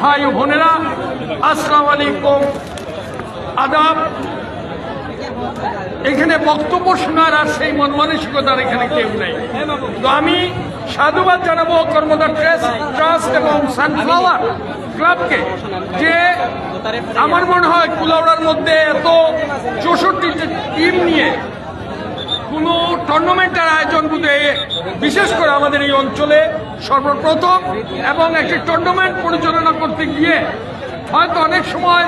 ভাই ও বোনেরা, আসসালামু আলাইকুম। আদাব। এখানে বক্তব্য শোনার আর সেই মন মানসিকতার এখানে কেউ নেই। তো আমি সাধুবাদ জানাব কর্মদার ট্রাস্ট এবং সানফ্লাওয়ার ক্লাবকে, যে আমার মনে হয় কুলাউড়ার মধ্যে এত চৌষট্টি টিম নিয়ে কোনো টুর্নামেন্টের আয়োজন বুঝে বিশেষ করে আমাদের এই অঞ্চলে সর্বপ্রথম এবং একটি টুর্নামেন্ট পরিচালনা করতে গিয়ে হয়তো অনেক সময়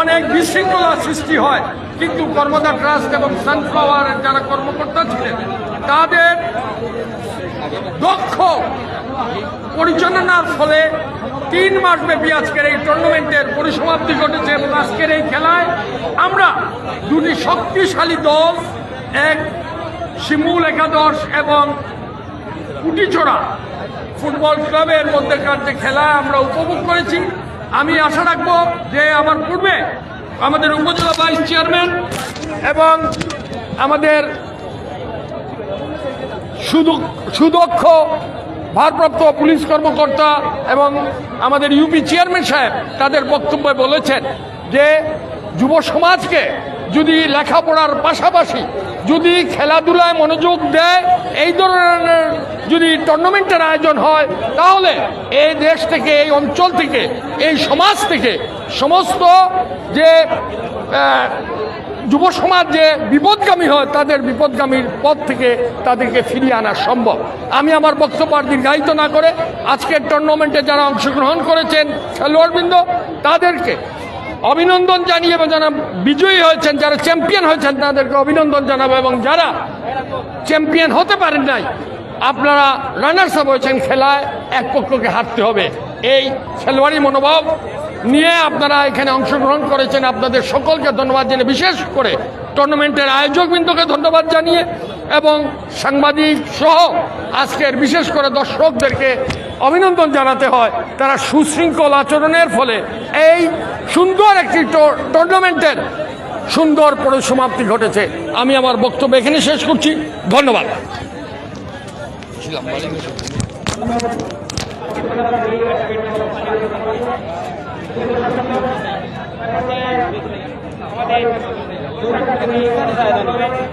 অনেক বিশৃঙ্খলা সৃষ্টি হয়। কিন্তু কর্মদা ট্রাস্ট এবং সানফ্লাওয়ারের যারা কর্মকর্তা ছিলেন, তাদের দক্ষ পরিচালনার ফলে তিন মাস ব্যাপী আজকের এই টুর্নামেন্টের পরিসমাপ্তি ঘটেছে এবং আজকের এই খেলায় আমরা দুটি শক্তিশালী দল, এক শিমুল একাদশ এবং কুটিচোড়া ফুটবল ক্লাবের মধ্যেকার যে খেলা আমরা উপভোগ করেছি, আমি আশা রাখব যে আমার পূর্বে আমাদের উপজেলা ভাইস চেয়ারম্যান এবং আমাদের সুদক্ষ, ভারপ্রাপ্ত পুলিশ কর্মকর্তা এবং আমাদের ইউপি চেয়ারম্যান সাহেব তাদের বক্তব্যে বলেছেন যে যুব সমাজকে যদি লেখাপড়ার পাশাপাশি যদি খেলাধুলায় মনোযোগ দেয়, এই ধরনের যদি টুর্নামেন্টের আয়োজন হয়, তাহলে এই দেশ থেকে, এই অঞ্চল থেকে, এই সমাজ থেকে সমস্ত যে যুব সমাজ যে বিপদগামী হয়, তাদের বিপদগামীর পথ থেকে তাদেরকে ফিরিয়ে আনা সম্ভব। আমি আমার বক্তব্য দীর্ঘায়িত না করে আজকের টুর্নামেন্টে যারা অংশগ্রহণ করেছেন খেলোয়াড়বৃন্দ, তাদেরকে অভিনন্দন জানিয়ে এবং যারা বিজয়ী হয়েছেন, যারা চ্যাম্পিয়ন হয়েছেন, তাদেরকে অভিনন্দন জানাব এবং যারা চ্যাম্পিয়ন হতে পারেন নাই, আপনারা রানার্স আপ হয়েছেন খেলায়, এক পক্ষকে হারতে হবে। এই খেলোয়াড়ি মনোভাব নিয়ে আপনারা এখানে অংশগ্রহণ করেছেন। আপনাদের সকলকে ধন্যবাদ জানিয়ে বিশেষ করে টুর্নামেন্টের আয়োজকবৃন্দকে ধন্যবাদ জানিয়ে এবং সাংবাদিক সহ আজকের বিশেষ করে দর্শকদেরকে অভিনন্দন জানাতে হয় তারা সুশৃঙ্খল আচরণের ফলে এই সুন্দর একটি টুর্নামেন্টের সুন্দর পরিসমাপ্তি ঘটেছে। আমি আমার বক্তব্য এখানে শেষ করছি। ধন্যবাদ। আমাদের پريموٽر حضرت